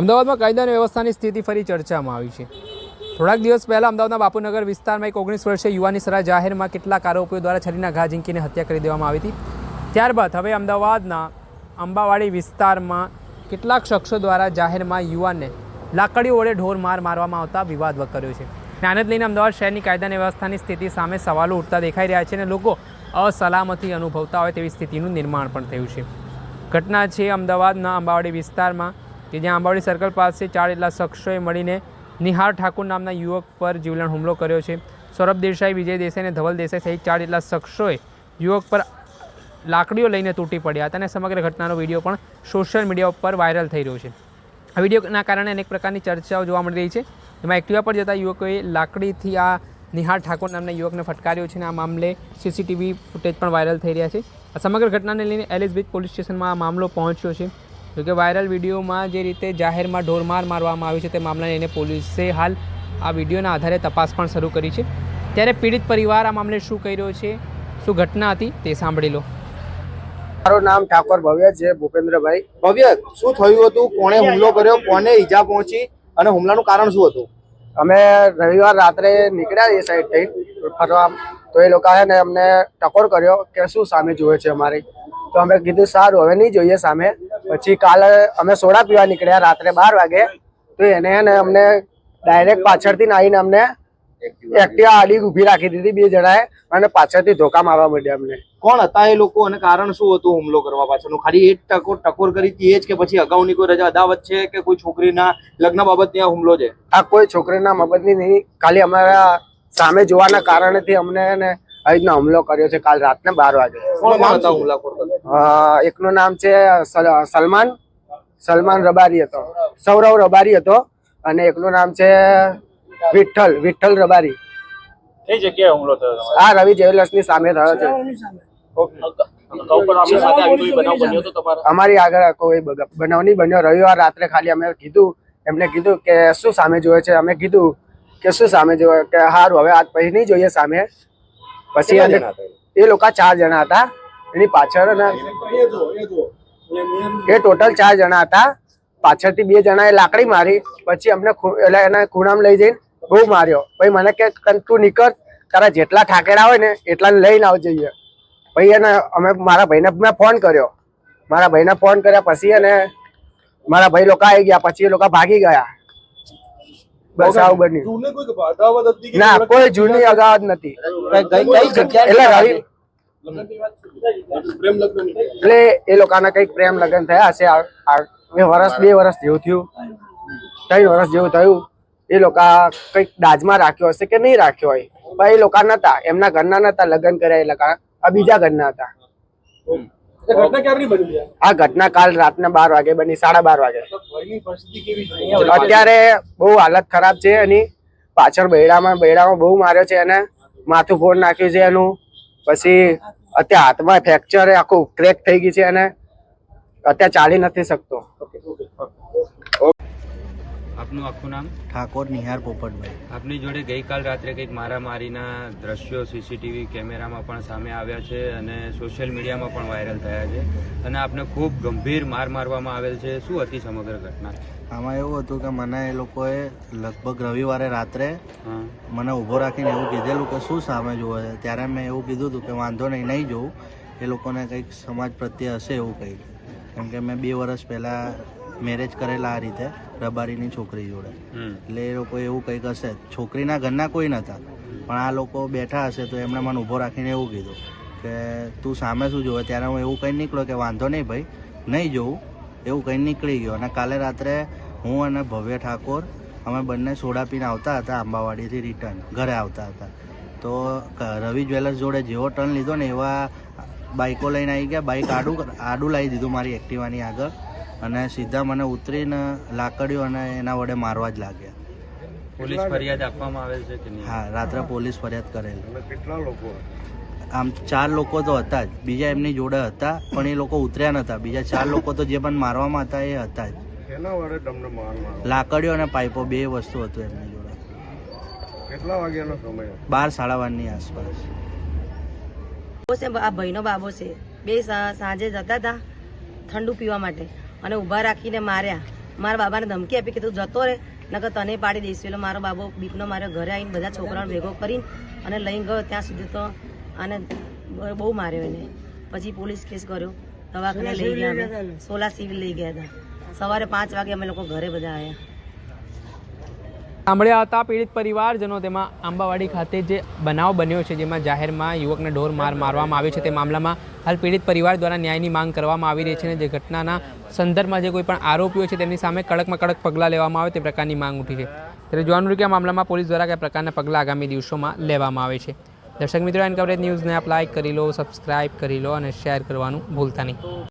અમદાવાદમાં કાયદા અને વ્યવસ્થાની સ્થિતિ ફરી ચર્ચામાં આવી છે. થોડાક દિવસ પહેલાં અમદાવાદના બાપુનગર વિસ્તારમાં એક ઓગણીસ વર્ષીય યુવાની સરા જાહેરમાં કેટલાક આરોપીઓ દ્વારા છરીના ઘા ઝીંકીને હત્યા કરી દેવામાં આવી હતી. ત્યારબાદ હવે અમદાવાદના અંબાવાડી વિસ્તારમાં કેટલાક શખ્સો દ્વારા જાહેરમાં યુવાનને લાકડીઓ વડે ઢોર માર મારવામાં આવતા વિવાદ વકર્યો છે. આને લઈને અમદાવાદ શહેરની કાયદા અને વ્યવસ્થાની સ્થિતિ સામે સવાલો ઉઠતા દેખાઈ રહ્યા છે અને લોકો અસલામતી અનુભવતા હોય તેવી સ્થિતિનું નિર્માણ પણ થયું છે. ઘટના છે અમદાવાદના અંબાવાડી વિસ્તારમાં કે જ્યાં અંબાવાડી સર્કલ પાસે ચાર જેટલા શખ્સોએ મળીને નિહાર ઠાકુર નામના યુવક પર જીવલેણ હુમલો કર્યો છે. સૌરભ દેસાઈ, વિજય દેસાઈ અને ધવલ દેસાઈ સહિત ચાર જેટલા શખ્સોએ યુવક પર લાકડીઓ લઈને તૂટી પડ્યા હતા અને સમગ્ર ઘટનાનો વીડિયો પણ સોશિયલ મીડિયા ઉપર વાયરલ થઈ રહ્યો છે. આ વિડીયોના કારણે અનેક પ્રકારની ચર્ચાઓ જોવા મળી રહી છે. એમાં એક્ટિવા પર જતા યુવકોએ લાકડીથી આ નિહાર ઠાકોર નામના યુવકને ફટકાર્યો છે અને આ મામલે સીસીટીવી ફૂટેજ પણ વાયરલ થઈ રહ્યા છે. આ સમગ્ર ઘટનાને લઈને એલિસ પોલીસ સ્ટેશનમાં આ મામલો પહોંચ્યો છે. જોકે વાયરલ વિડીયોમાં જે રીતે જાહેરમાં ઢોરમાર મારવામાં આવ્યું છે તે મામલાને લઈને પોલીસે હાલ આ વિડીયોના આધારે તપાસ પણ શરૂ કરી છે. ત્યારે પીડિત પરિવાર આ મામલે શું કહી રહ્યો છે? શું ઘટના હતી? તે સાંભળી લો. મારું નામ ઠાકોર ભવ્ય છે ભૂપેન્દ્રભાઈ. ભવ્ય શું થયું હતું? કોણે હુમલો કર્યો? કોને ઈજા પહોંચી? અને હુમલાનું કારણ શું હતું? અમે રવિવાર રાત્રે નીકળ્યા એ સાઈડ થઈ ફરવા તો એ લોકોએ ને અમને ટકોર કર્યો કે શું સામે જોવે છે અમારી. તો અમે કીધું સારું હવે નહીં જોઈએ સામે. પછી કાલે અમે સોડા પીવા નીકળ્યા રાત્રે બાર વાગે. તો એને અમને ડાયરેક્ટ પાછળથી આવીને અમને એક્ટિવા આડી ઊભી રાખી દીધી બે જણાએ અને પાછળથી ધોકા મારવા માંડ્યા અમને. કોણ હતા એ લોકો અને કારણ શું હતું હુમલો કરવા પાછળનું? ખાલી એ જ ટકોર ટકોર કરી હતી એ જ કે પછી અગાઉની કોઈ રજા અદાવત છે કે કોઈ છોકરીના લગ્ન બાબતની આ હુમલો છે? આ કોઈ છોકરીના બાબતની નહીં. ખાલી અમારા સામે જોવાના કારણેથી અમને રીતના હુમલો કર્યો છે કાલ રાતને બાર વાગે. એકનું નામ છે સલમાન. સલમાન રબારી હતો. સૌરવ રબારી હતો અને એકનું નામ છે વિઠ્ઠલ વિઠ્ઠલ રબારી. કઈ જગ્યાએ હુમલો થયો આ રવિ જ્વેલર્સની સામે થયો છે. અમારી આગળ કોઈ બનાવ નહીં બન્યો. રવિવાર રાત્રે ખાલી અમે કીધું એમને કીધું કે શું સામે જોયે છે? અમે કીધું કે શું સામે જોયે કે સારું હવે આજ પછી નહીં જોઈએ સામે. પછી એ? લોકો ચાર જણા હતા. એની પાછળ એ ટોટલ ચાર જણા હતા. પાછળથી બે જણાએ લાકડી મારી પછી અમને એટલે એને ખૂણામાં લઈ જઈને બહુ માર્યો. પછી મને કે તું નીકળ. તારા જેટલા ઠાકેરા હોય ને એટલા લઈને આવજે. પછી એને અમે મારા ભાઈને મેં ફોન કર્યો. મારા ભાઈને ફોન કર્યા પછી એને મારા ભાઈ લોકો આવી ગયા. પછી એ લોકો ભાગી ગયા. બસ બની ના કોઈ જૂની અગાવત નથી. એટલે રવિ એટલે એ લોકોના કંઈક પ્રેમ લગ્ન થયા હશે. વર્ષ બે વર્ષ જેવું થયું. ત્રણ વર્ષ જેવું થયું. એ લોકો કંઈક દાજમાં રાખ્યો હશે કે નહીં રાખ્યો હોય. પણ એ લોકો નતા. એમના ઘરના નતા લગ્ન કર્યા એ લોકો. આ બીજા ઘરના હતા. આ ઘટના કાલ રાતના બાર વાગે બની સાડા બાર વાગે. અત્યારે બહુ હાલત ખરાબ છે એની. પાછળ બૈડામાં બૈડામાં બહુ માર્યો છે એને. માથું ફોડ નાખ્યું છે એનું. પછી અત્યારે હાથમાં ફ્રેક્ચર આખું ક્રેક થઈ ગઈ છે એને. અત્યારે ચાલી નથી શકતો. આપનું આખું નામ? ઠાકોર નિહાર પોપટભાઈ. આપની જોડે ગઈકાલ રાત્રે કંઈક મારામારીના દ્રશ્યો સીસીટીવી કેમેરામાં પણ સામે આવ્યા છે અને સોશિયલ મીડિયામાં પણ વાયરલ થયા છે અને આપને ખૂબ ગંભીર માર મારવામાં આવેલ છે. શું હતી સમગ્ર ઘટના? આમાં એવું હતું કે મને એ લોકોએ લગભગ રવિવારે રાત્રે મને ઊભો રાખીને એવું કીધેલું કે શું સામે જોવે છે? ત્યારે મેં એવું કીધું હતું કે વાંધો નહીં નહીં જોઉં. એ લોકોને કંઈક સમાજ પ્રત્યે હશે એવું કંઈક કેમ કે મેં બે વર્ષ પહેલાં મેરેજ કરેલા આ રીતે રબારીની છોકરી જોડે. એટલે એ લોકો એવું કંઈક હશે. છોકરીના ઘરના કોઈ નહોતા પણ આ લોકો બેઠા હશે તો એમણે મને ઊભો રાખીને એવું કીધું કે તું સામે શું જોવે? ત્યારે હું એવું કંઈ નીકળ્યો કે વાંધો નહીં ભાઈ નહીં જોઉં. એવું કંઈ નીકળી ગયો. અને કાલે રાત્રે હું અને ભવ્ય ઠાકોર અમે બંને સોડા પીને આવતા હતા આંબાવાડીથી રિટર્ન ઘરે આવતા હતા. તો રવિ જ્વેલર્સ જોડે જેવો ટર્ન લીધો ને એવા બાઇકો લઈને આવી ગયા. બાઇક આડું આડું લાવી દીધું મારી એક્ટિવાની આગળ. અને સીધા મને ઉતરીને લાકડીઓ અને એના વડે મારવા જ લાગ્યા. પોલીસ ફરિયાદ આપવામાં આવેલ છે કે હા રાત્રે પોલીસ ફરિયાદ કરેલી. આમ ચાર લોકો તો હતા જ. બીજા એમની જોડે હતા પણ એ લોકો ઉતર્યા નતા. બીજા ચાર લોકો તો જે પણ મારવામાં હતા એ હતા જ. લાકડીઓ અને પાઇપો બે વસ્તુ હતું એમની જોડે. કેટલા વાગ્યાનો સમય બાર સાડા બારની આસપાસ. છે આ ભાઈનો બાબો છે. બે સાંજે જતા હતા ઠંડુ પીવા માટે અને ઊભા રાખીને માર્યા. મારા બાબાને ધમકી આપી કે તું જતો રહે નકર તને પાડી દઈશું. એટલે મારો બાબો બીકનો મારે ઘરે આવીને બધા છોકરાઓને ભેગો કરીને અને લઈને ગયો. ત્યાં સુધી તો આને બહુ માર્યો એને. પછી પોલીસ કેસ કર્યો. દવાખાને લઈ ગયા સોલા સિવિલ લઈ ગયા હતા. સવારે પાંચ વાગે અમે લોકો ઘરે બધા આવ્યા સાંભળ્યા હતા પીડિત પરિવારજનો તેમાં આંબાવાડી ખાતે જે બનાવ બન્યો છે, જેમાં જાહેરમાં યુવકને ઢોર માર મારવામાં આવ્યો છે, તે મામલામાં હાલ પીડિત પરિવાર દ્વારા ન્યાયની માંગ કરવામાં આવી રહી છે અને જે ઘટનાના સંદર્ભમાં જે કોઈ પણ આરોપીઓ છે, તેમની સામે કડકમાં કડક પગલાં લેવામાં આવે તે પ્રકારની માંગ ઉઠી છે. ત્યારે જોવાનું રહ્યું કે આ મામલામાં પોલીસ દ્વારા કયા પ્રકારના પગલાં આગામી દિવસોમાં લેવામાં આવે છે? દર્શક મિત્રો એન કવરેજ ન્યૂઝને આપ લાઇક કરી લો સબસ્ક્રાઇબ કરી લો અને શેર કરવાનું ભૂલતા નહીં.